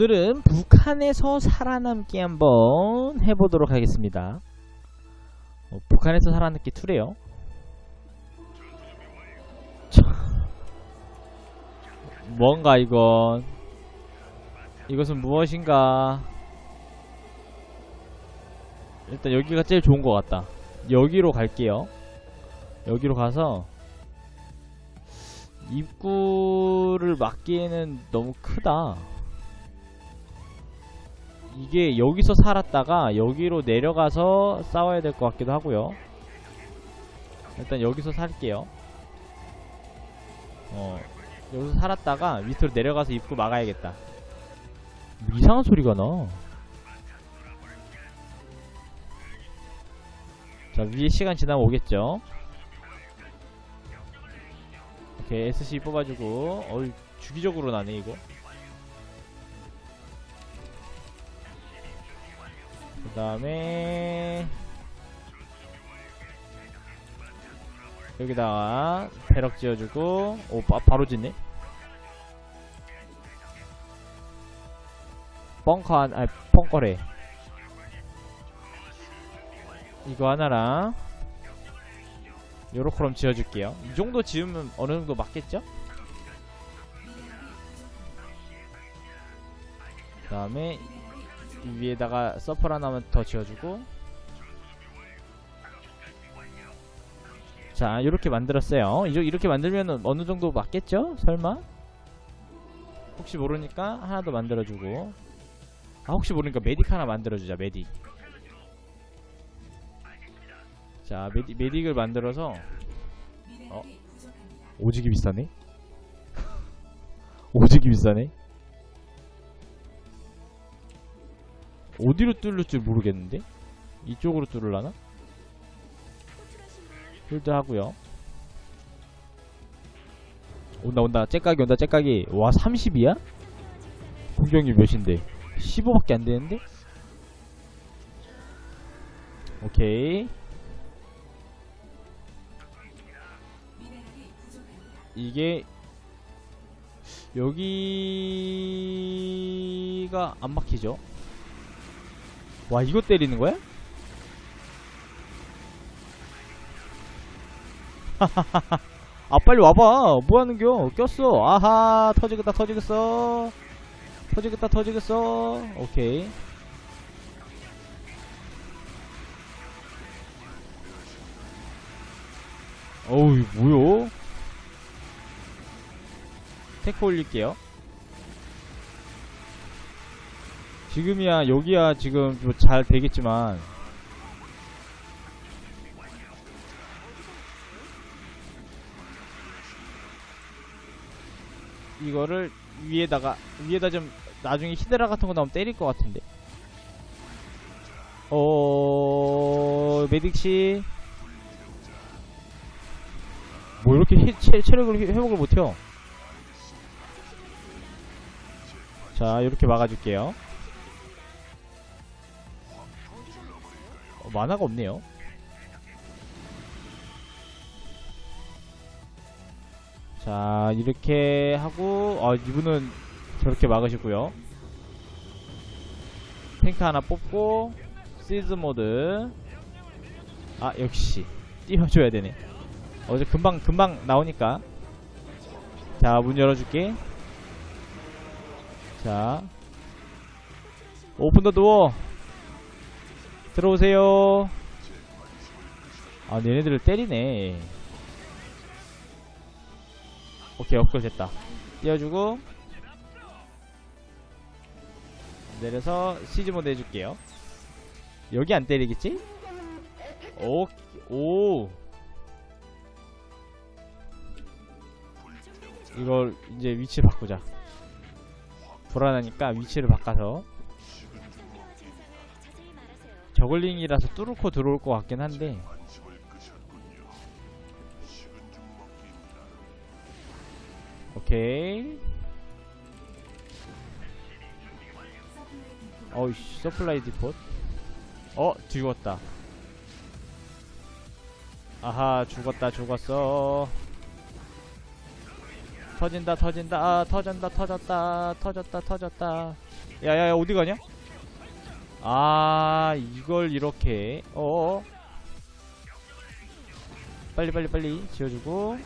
오늘은 북한에서 살아남기 한번 해보도록 하겠습니다. 어, 북한에서 살아남기 2래요. 뭔가 이건. 이것은 무엇인가? 일단 여기가 제일 좋은 것 같다. 여기로 갈게요. 여기로 가서 입구를 막기에는 너무 크다 이게 여기서 살았다가 여기로 내려가서 싸워야 될 것 같기도 하고요 일단 여기서 살게요 어 여기서 살았다가 밑으로 내려가서 입구 막아야겠다 이상한 소리가 나 자, 위에 시간 지나면 오겠죠? 오케이, SC 뽑아주고, 어이, 주기적으로 나네, 이거. 다음에, 여기다가, 배럭 지어주고, 오, 바, 바로 짓네? 벙커 한, 아니, 벙커래. 이거 하나랑 요렇게럼 지어줄게요 이 정도 지으면 어느 정도 맞겠죠? 그 다음에 이 위에다가 서플 하나만 더 지어주고. 자 이렇게 만들었어요. 이렇게 만들면 어느 정도 맞겠죠? 설마? 혹시 모르니까 하나 더 만들어주고. 아 혹시 모르니까 메딕 하나 만들어주자 메딕. 자 메디, 메딕을 만들어서. 어? 오지기 비싸네? 오지기 비싸네 어디로 뚫을 줄 모르겠는데 이쪽으로 뚫을라나? 필드 하고요 온다 온다 째까기 온다 째까기 와 30이야? 공격이 몇인데 15밖에 안 되는데? 오케이 이게 여기가 안 막히죠? 와 이거 때리는 거야? 아 빨리 와봐 뭐하는겨 꼈어 아하 터지겠다 터지겠어 터지겠다 터지겠어 오케이 어우 뭐요? 테크 올릴게요. 지금이야 여기야 지금 좀잘 되겠지만. 이거를 위에다가 위에다 좀 나중에 히드라 같은 거 나오면 때릴 것 같은데. 어 메딕씨 뭐 이렇게 히, 체, 체력을 회- 회복을 못해요. 자 이렇게 막아줄게요 만화가 없네요. 자 이렇게 하고 아 이분은 저렇게 막으시고요. 탱크 하나 뽑고 시즈 모드. 아 역시. 띄워줘야 되네. 어제 금방 금방 나오니까. 자 문 열어줄게. 자. 오픈 더 도어 들어오세요. 아 얘네들을 때리네. 오케이 업글 됐다. 띄워주고. 내려서 시즈 모드 해줄게요. 여기 안 때리겠지? 오, 오. 이걸 이제 위치 바꾸자. 불안하니까 위치를 바꿔서 저글링이라서 뚫고 들어올 것 같긴 한데. 오케이. 어이씨 서플라이 디폿 어 죽었다. 아하 죽었다 죽었어. 터진다 터진다. 아 터진다 터졌다. 터졌다 터졌다. 야야야 어디 가냐 아 이걸 이렇게 어어. 빨리 빨리 빨리 지어주고.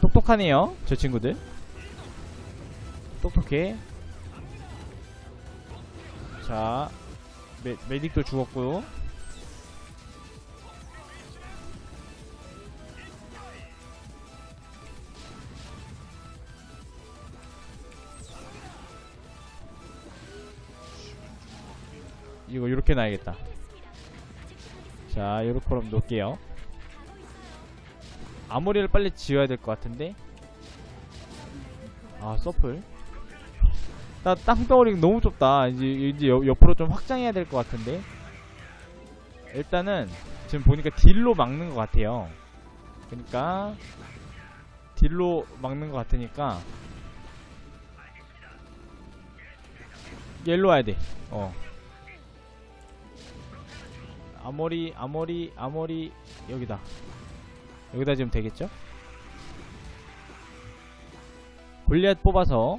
똑똑하네요 저 친구들. 똑똑해. 자 메, 메딕도 죽었고요 이거 이렇게 놔야겠다. 자 요렇게 그럼 놓을게요. 아모리를 빨리 지어야 될 것 같은데? 아 서플. 나 땅덩어리 너무 좁다. 이제 이제 옆, 옆으로 좀 확장해야 될 것 같은데? 일단은 지금 보니까 딜로 막는 것 같아요. 그러니까 딜로 막는 것 같으니까 얘로 와야 돼 어 아모리 아모리 아모리 여기다. 여기다 지금 되겠죠? 골리앗 뽑아서.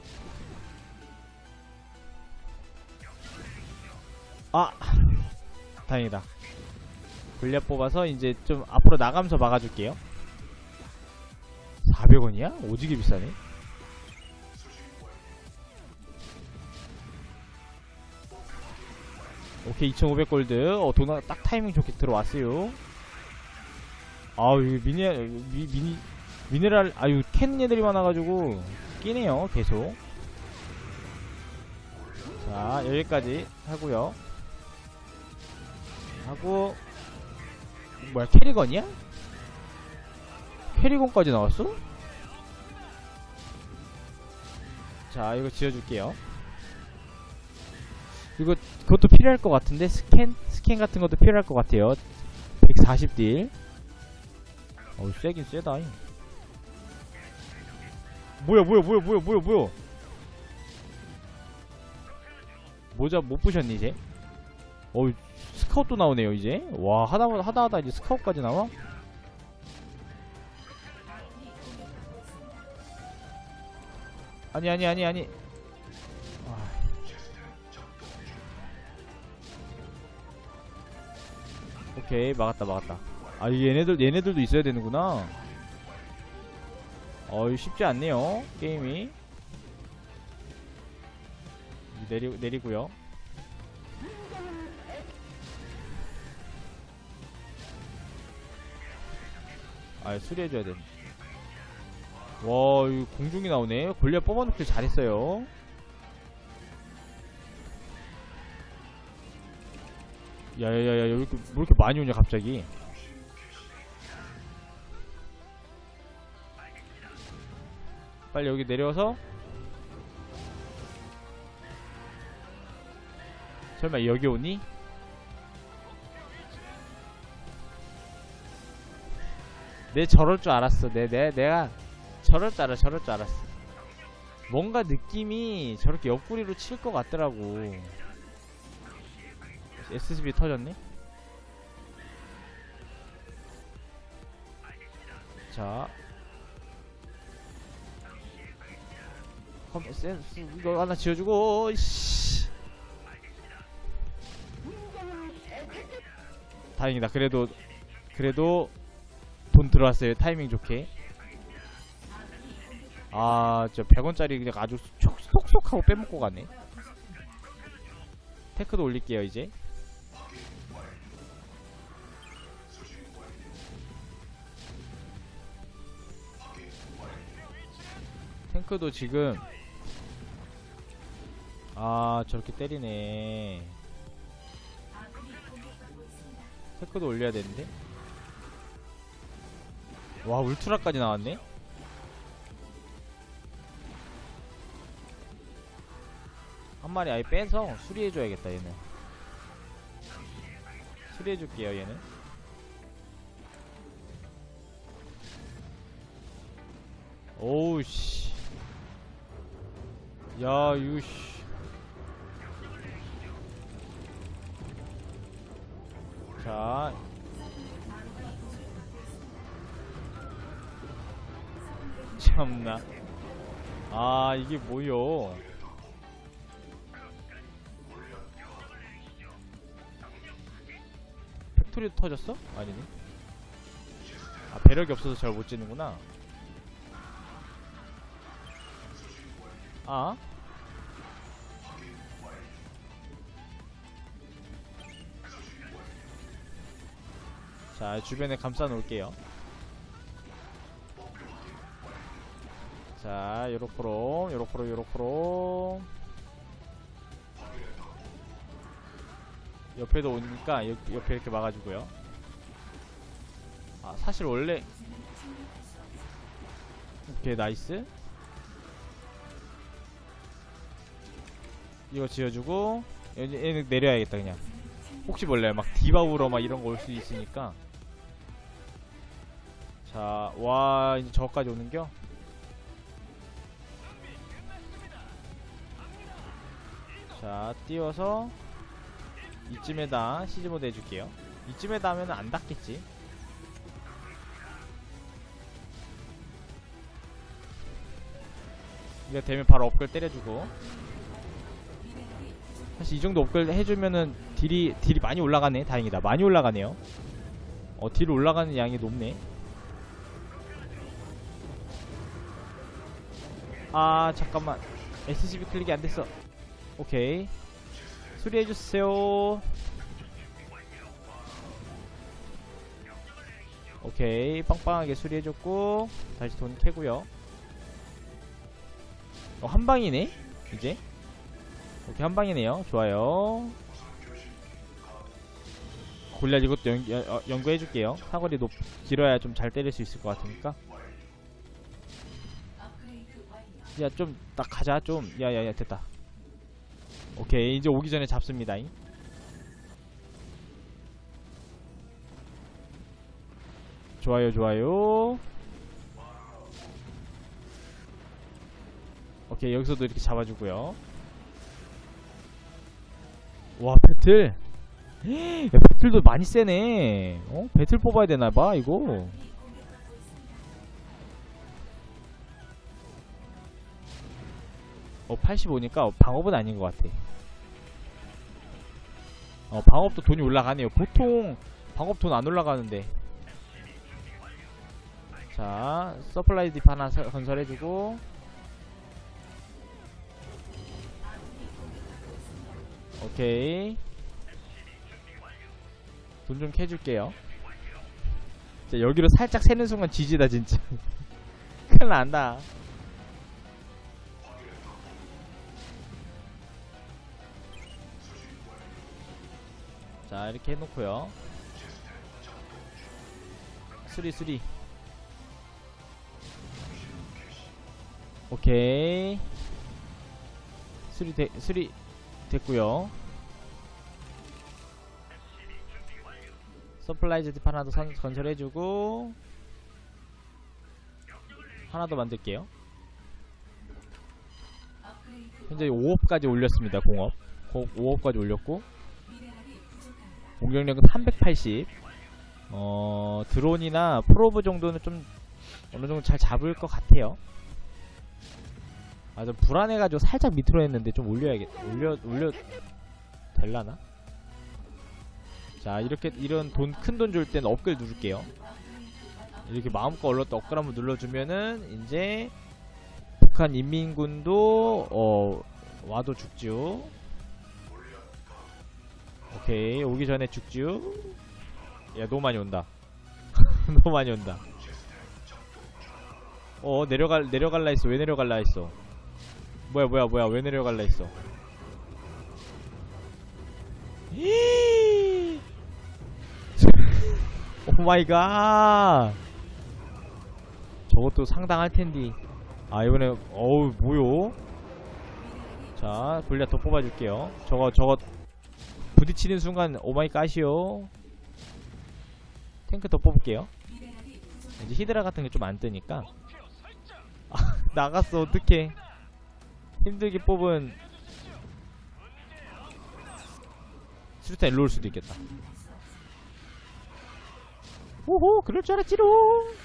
아 다행이다. 골리앗 뽑아서 이제 좀 앞으로 나가면서 막아줄게요. 400원이야? 오지게 비싸네 오케이 2500골드. 어 도나 딱 타이밍 좋게 들어왔어요. 아우 이 미네 미, 미니 미네랄 아유 캔 애들이 많아가지고 끼네요 계속. 자 여기까지 하고요. 하고 뭐야 캐리건이야? 캐리건까지 나왔어? 자 이거 지어줄게요 이거 그것도 필요할 것 같은데 스캔 스캔 같은 것도 필요할 것 같아요. 140딜. 어우 세긴 세다. 잉. 뭐야 뭐야 뭐야 뭐야 뭐야 뭐야. 모자 못 부셨니 이제. 어우 스카웃도 나오네요 이제. 와 하다 하다 하다 이제 스카웃까지 나와? 아니 아니 아니 아니 오케이 막았다 막았다 아 얘네들 얘네들도 있어야 되는구나 어이 쉽지 않네요 게임이 내리 내리고요 아 수리해줘야 돼. 와, 이 공중이 나오네. 골리앗 뽑아놓길 잘했어요. 야야야야, 여기 왜 이렇게 많이 오냐 갑자기? 빨리 여기 내려와서 설마 여기 오니? 내 저럴 줄 알았어. 내, 내, 내가 저럴 줄 알아, 저럴 줄 알았어. 뭔가 느낌이 저렇게 옆구리로 칠 것 같더라고. SSB 터졌네? 자. 컴, 센스, 이거 하나 지어주고, 씨. 다행이다. 그래도, 그래도, 돈 들어왔어요 타이밍 좋게 아저 100원짜리 그냥 아주 촉, 쏙쏙하고 빼먹고 가네 테크도 올릴게요 이제 탱크도 지금 아 저렇게 때리네. 테크도 올려야 되는데? 와 울트라까지 나왔네? 한 마리 아예 빼서 수리해줘야겠다 얘는. 수리해줄게요 얘는. 오우씨 야 유씨 자 참나. 아, 이게 뭐요? 팩토리도 터졌어? 아니네. 아, 배력이 없어서 잘못 지는구나. 아? 자, 주변에 감싸 놓을게요. 자, 요렇게로, 요렇게로, 요렇게로. 옆에도 오니까 옆, 옆에 이렇게 막아주고요. 아, 사실 원래 오케이, 나이스. 이거 지어주고 얘- 얘는 내려야겠다 그냥. 혹시 몰라요, 막 디바우러 막 이런 거 올 수 있으니까. 자, 와 이제 저까지 오는겨? 자, 띄워서 이쯤에다 시즈모드 해줄게요. 이쯤에다 하면 안 닿겠지. 이거 되면 바로 업글 때려주고. 사실 이 정도 업글 해주면은 딜이 딜이 많이 올라가네. 다행이다. 많이 올라가네요. 어, 딜 올라가는 양이 높네. 아 잠깐만 SCB 클릭이 안 됐어. 오케이. 수리해주세요. 오케이. 빵빵하게 수리해줬고, 다시 돈 캐고요. 어, 한 방이네? 이제? 오케이, 한 방이네요. 좋아요. 골리앗 이것도 연, 연, 어, 연구해줄게요. 사거리 높, 길어야 좀 잘 때릴 수 있을 것 같으니까. 야, 좀, 딱 가자, 좀. 야, 야, 야, 됐다. 오케이 이제 오기 전에 잡습니다 좋아요 좋아요 오케이 여기서도 이렇게 잡아주고요 와 배틀. 야, 배틀도 많이 세네. 어? 배틀 뽑아야 되나봐 이거. 어 85니까 방업은 아닌 것 같아. 어 방업도 돈이 올라가네요. 보통 방업 돈 안 올라가는데. 자 서플라이 딥 하나 서- 건설해주고 오케이. 돈 좀 캐줄게요. 자 여기로 살짝 새는 순간 지지다 진짜. 큰일 난다. 자 이렇게 해놓고요. 수리 수리. 오케이. 수리 되, 수리 됐고요. 서플라이즈 딥 하나 더 선, 건설해주고 하나 더 만들게요. 현재 5업까지 올렸습니다 공업. 5업까지 올렸고 공격력은 380 어, 드론이나 프로브 정도는 좀 어느 정도 잘 잡을 것 같아요. 아, 좀 불안해가지고 살짝 밑으로 했는데 좀 올려야겠, 올려, 올려, 될라나? 자, 이렇게, 이런 돈, 큰 돈 줄 때는 업글 누를게요. 이렇게 마음껏 올렸다 업글 한번 눌러주면은, 이제, 북한 인민군도, 어, 와도 죽죠. 오케이 오기 전에 죽쥬 야 너무 많이 온다 너무 많이 온다 어 내려갈 내려갈라 했어 왜 내려갈라 했어 뭐야 뭐야 뭐야. 왜 내려갈라 했어. 오마이갓. 저것도 상당할 텐디. 아 이번에 어우 뭐요? 자 골리앗 더 뽑아줄게요. 저거 저거 부딪히는 순간 오마이갓이요. 탱크 더 뽑을게요. 이제 히드라 같은 게 좀 안 뜨니까. 아, 나갔어 어떡해 힘들게 뽑은 수류탄 일로 올 수도 있겠다. 오호 그럴 줄 알았지롱.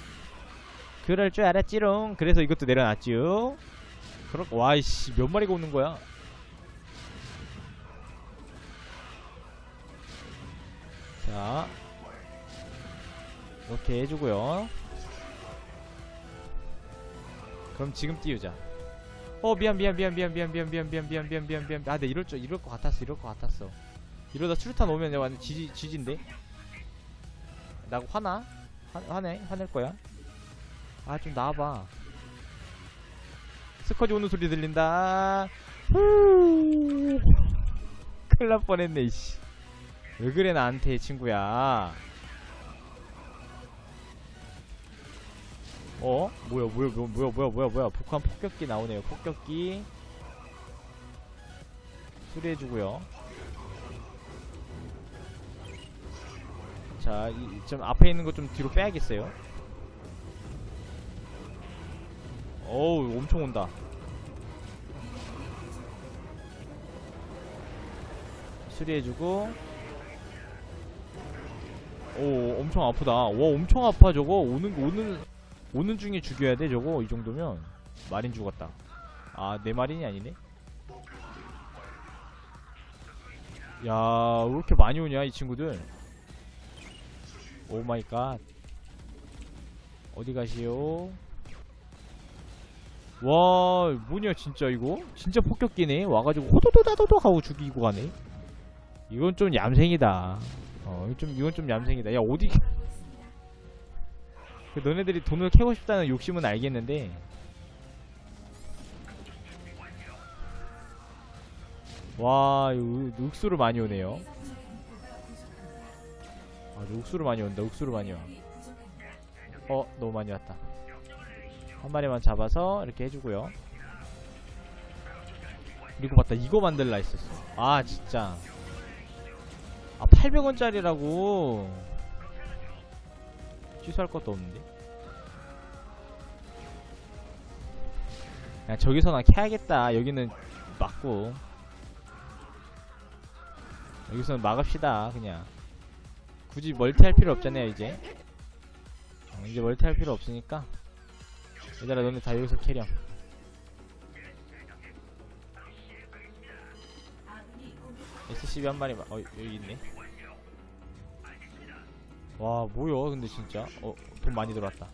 그럴 줄 알았지롱. 그래서 이것도 내려놨지요. 그렇 와이씨 몇 마리가 오는 거야? 자 이렇게 해주고요. 그럼 지금 띄우자 어 미안 미안 미안 미안 미안 미안 미안 미안 미안 미안 미안 미안 아내 이럴 줄 이럴 것 같았어 이럴 것 같았어 이러다 수류탄 오면 내가 완전 지지 지진데 나 화나 화, 화내 화낼 거야 아 좀 나와봐 스커지 오는 소리 들린다 후 큰일 날 뻔했네 이씨 왜 그래 나한테 친구야 어? 뭐야 뭐야 뭐야 뭐야 뭐야 뭐야 뭐야. 북한 폭격기 나오네요. 폭격기. 수리해주고요. 자, 이, 좀 앞에 있는 거좀 뒤로 빼야겠어요. 어우 엄청 온다. 수리해주고. 오 엄청 아프다. 와 엄청 아파 저거. 오는 오는 오는 중에 죽여야 돼 저거? 이 정도면? 마린 죽었다. 아 내 마린이 아니네? 야왜 이렇게 많이 오냐 이 친구들? 오 마이 갓. 어디 가시오? 와 뭐냐 진짜 이거? 진짜 폭격기네. 와가지고 호도도다도도 하고 죽이고 가네. 이건 좀 얌생이다. 어 이건 좀 이건 좀 얌생이다. 야 어디 그 너네들이 돈을 캐고 싶다는 욕심은 알겠는데. 와 욱수를 많이 오네요. 아 욱수를 많이 온다 욱수를 많이 와. 어 너무 많이 왔다. 한 마리만 잡아서 이렇게 해주고요. 그리고 맞다 이거 만들라 했었어. 아 진짜. 아 800원짜리라고 취소할 것도 없는데? 야 저기서 나 캐야겠다. 여기는 막고. 여기서는 막읍시다 그냥. 굳이 멀티 할 필요 없잖아요 이제. 어, 이제 멀티 할 필요 없으니까. 얘들아 너네 다 여기서 캐렴. SCB 한 마리만 어 여기 있네 와 뭐야 근데 진짜? 어 돈 많이 들어왔다.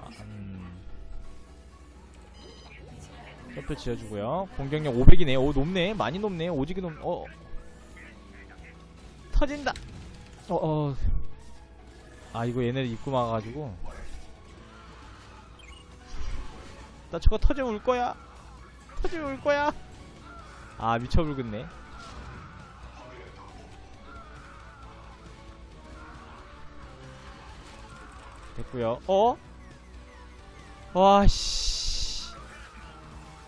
아, 음. 옆에 지어주고요. 공격력 500이네. 오 높네. 많이 높네. 오지게 높 어. 터진다. 어어. 아 이거 얘네들 입구 막아가지고. 나 저거 터지면 울 거야. 터지면 울 거야. 아 미쳐 불겠네 됐고요. 어? 와씨.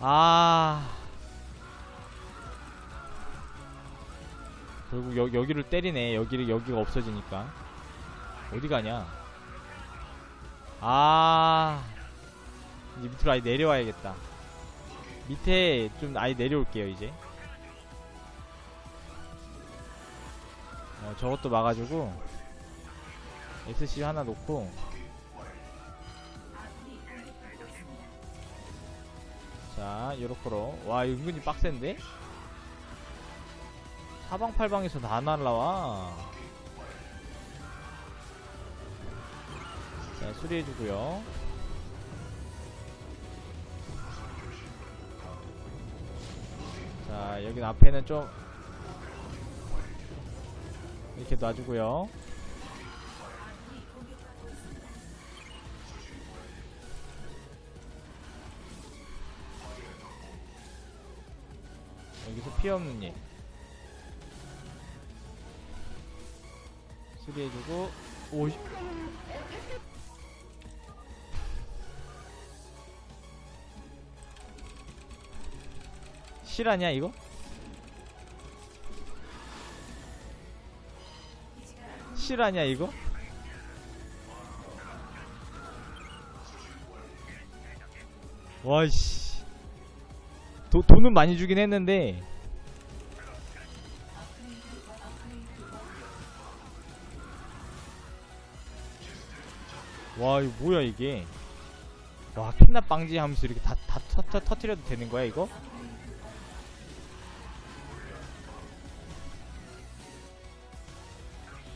아. 결국 여, 여기를 때리네. 여기를 여기가 없어지니까. 어디 가냐? 아. 이제 밑으로 아예 내려와야겠다. 밑에 좀 아예 내려올게요 이제. 어, 저것도 막아주고 SC 하나 놓고 자 요렇게로. 와 은근히 빡센데? 사방팔방에서 다 날라와. 자 수리해주고요. 자 여기 앞에는 좀 이렇게 놔주고요 피 없는 얘 수리해주고 오 씨. 실화냐 이거? 실화냐 이거? 와이씨 도, 돈은 많이 주긴 했는데 와 이거 뭐야 이게? 와 캔납 방지 하면서 이렇게 다다 터트려도 되는 거야 이거?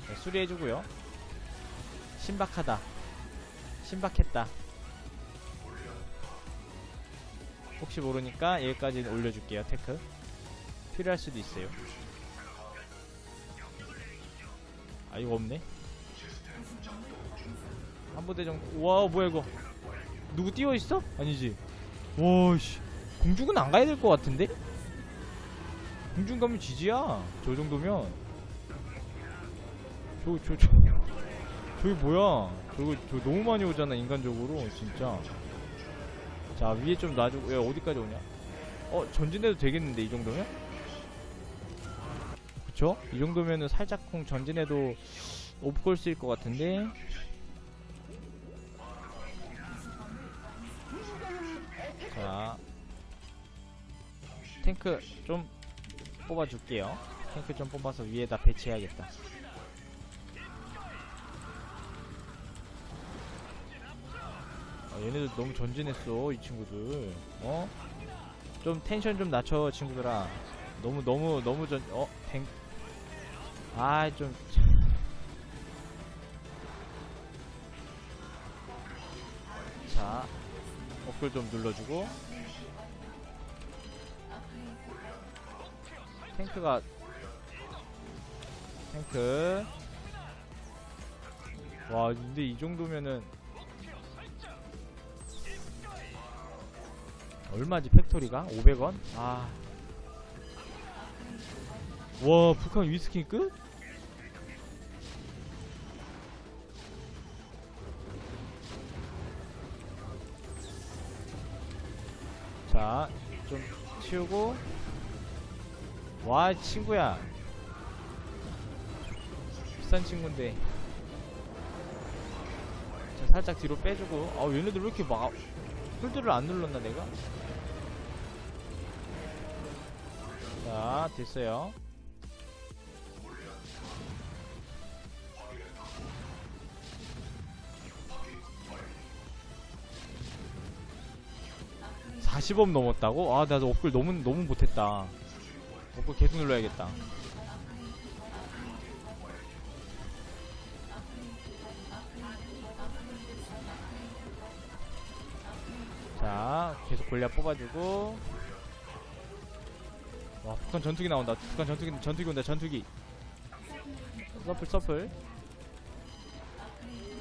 네, 수리해주고요. 신박하다. 신박했다. 혹시 모르니까 여기까지 올려줄게요 테크. 필요할 수도 있어요. 아 이거 없네 정도 와 뭐야 이거. 누구 뛰어있어? 아니지. 와씨. 공중은 안 가야 될 것 같은데? 공중 가면 지지야. 저 정도면. 저 저 저. 저기 뭐야? 저거 저 너무 많이 오잖아 인간적으로 진짜. 자 위에 좀 놔주고 야 어디까지 오냐? 어 전진해도 되겠는데 이 정도면? 그쵸? 이 정도면은 살짝 콩 전진해도 오프걸 쓰일 것 같은데 탱크 좀 뽑아줄게요. 탱크 좀 뽑아서 위에다 배치해야겠다. 아, 얘네들 너무 전진했어 이 친구들. 어? 좀 텐션 좀 낮춰 친구들아. 너무 너무 너무 전 어? 탱. 아좀. 자 업글 좀 눌러주고 탱크가 탱크 와 근데 이 정도면은 얼마지 팩토리가? 500원? 아. 와, 북한 위스키 끝? 자, 좀 치우고. 와, 친구야. 비싼 친구인데. 자, 살짝 뒤로 빼주고. 아, 얘네들 왜 이렇게 막, 홀드를 안 눌렀나, 내가? 자, 됐어요. (40업) 넘었다고? 아 나도 업글 너무 너무 못했다 업글 계속 눌러야겠다. 자 계속 골리앗 뽑아주고. 와 북한 전투기 나온다. 북한 전투기 전투기 온다 전투기. 서플 서플.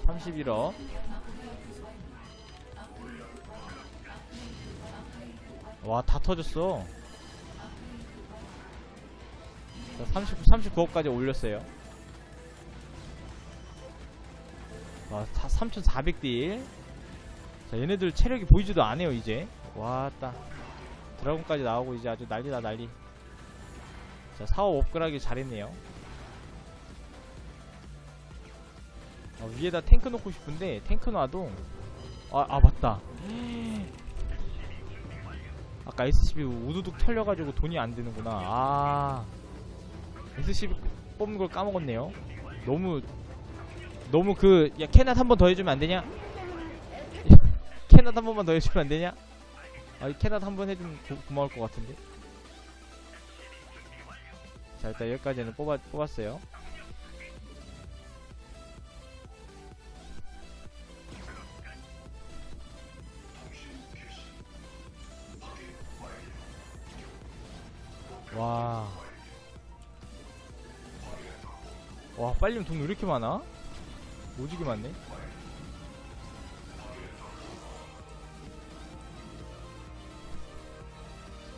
31억. 와 다 터졌어 자, 30, 39억까지 올렸어요. 와 3400딜. 자 얘네들 체력이 보이지도 않아요 이제. 와따. 드라곤까지 나오고 이제 아주 난리다 난리. 자 사업 업그레이드 잘했네요. 어, 위에다 탱크 놓고 싶은데 탱크 놔도 아, 아 맞다. 아까 SCB 우두둑 털려가지고 돈이 안 되는구나. 아 SCB 뽑는 걸 까먹었네요. 너무 너무 그 야 캐낫 한 번 더 해주면 안 되냐? 캐낫 한 번만 더 해주면 안 되냐? 아이 캐낫 한 번 해주면 고, 고마울 것 같은데. 자 일단 여기까지는 뽑아, 뽑았어요 빨리면 돈 왜 이렇게 많아? 오지게 많네.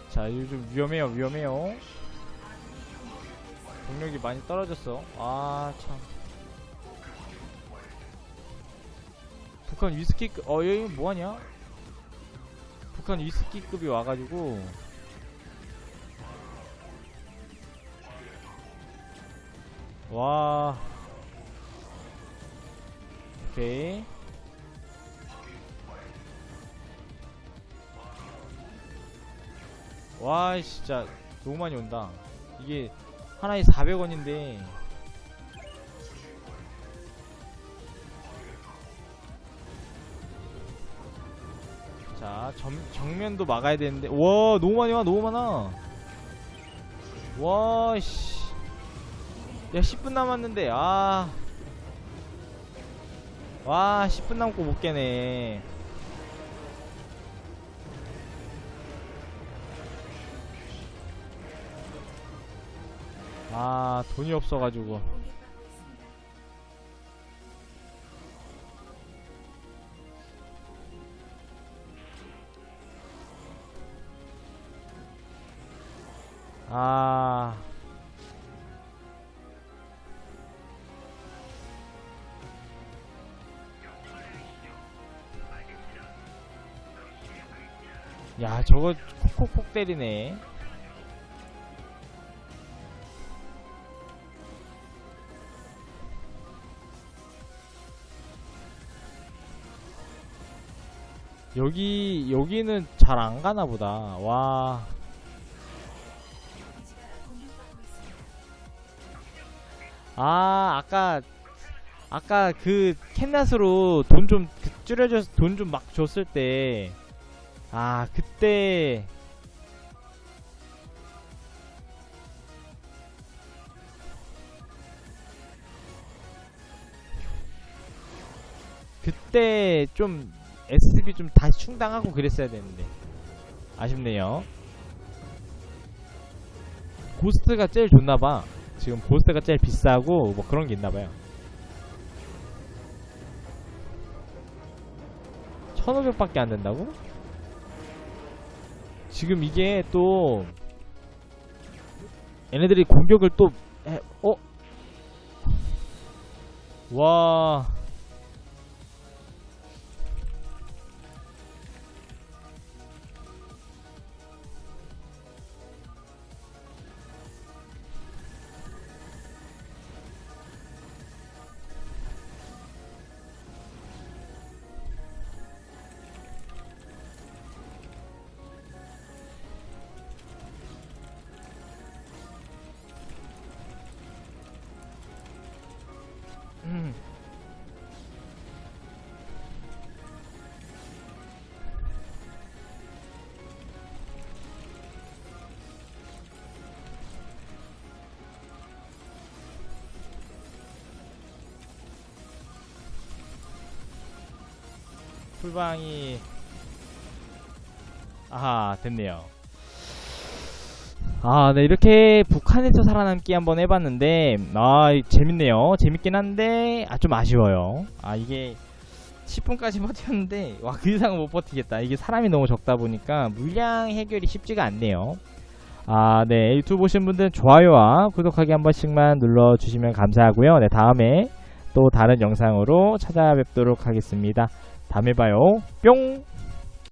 자, 이거 좀 위험해요, 위험해요. 동력이 많이 떨어졌어. 아, 참. 북한 위스키급, 어, 얘 뭐하냐? 북한 위스키급이 와가지고, 와. 오케이. 와, 진짜 너무 많이 온다. 이게 하나에 400원인데 자, 점, 정면도 막아야 되는데. 와, 너무 많이 와, 너무 많아. 와, 씨. 야, 10분 남았는데, 아. 와, 10분 남고 못 깨네. 아, 돈이 없어가지고. 아. 야, 저거 콕콕콕 때리네. 여기, 여기는 잘 안 가나 보다. 와. 아, 아까, 아까 그 캔낫으로 돈 좀 줄여줘서 돈 좀 막 줬을 때, 아, 그때, 그때 좀 SB 좀 다시 충당하고 그랬어야 되는데. 아쉽네요. 고스트가 제일 좋나봐. 지금 고스트가 제일 비싸고 뭐 그런 게 있나봐요. 1500밖에 안 된다고? 지금 이게 또 얘네들이 공격을 또 해, 어? 와 음. 풀방이 아하 됐네요 아, 네, 이렇게 북한에서 살아남기 한번 해봤는데, 아, 이- 재밌네요. 재밌긴 한데, 아, 좀 아쉬워요. 아, 이게 10분까지 버텼는데, 와, 그 이상은 못 버티겠다. 이게 사람이 너무 적다 보니까 물량 해결이 쉽지가 않네요. 아, 네, 유튜브 보신 분들은 좋아요와 구독하기 한 번씩만 눌러주시면 감사하고요. 네, 다음에 또 다른 영상으로 찾아뵙도록 하겠습니다. 다음에 봐요. 뿅!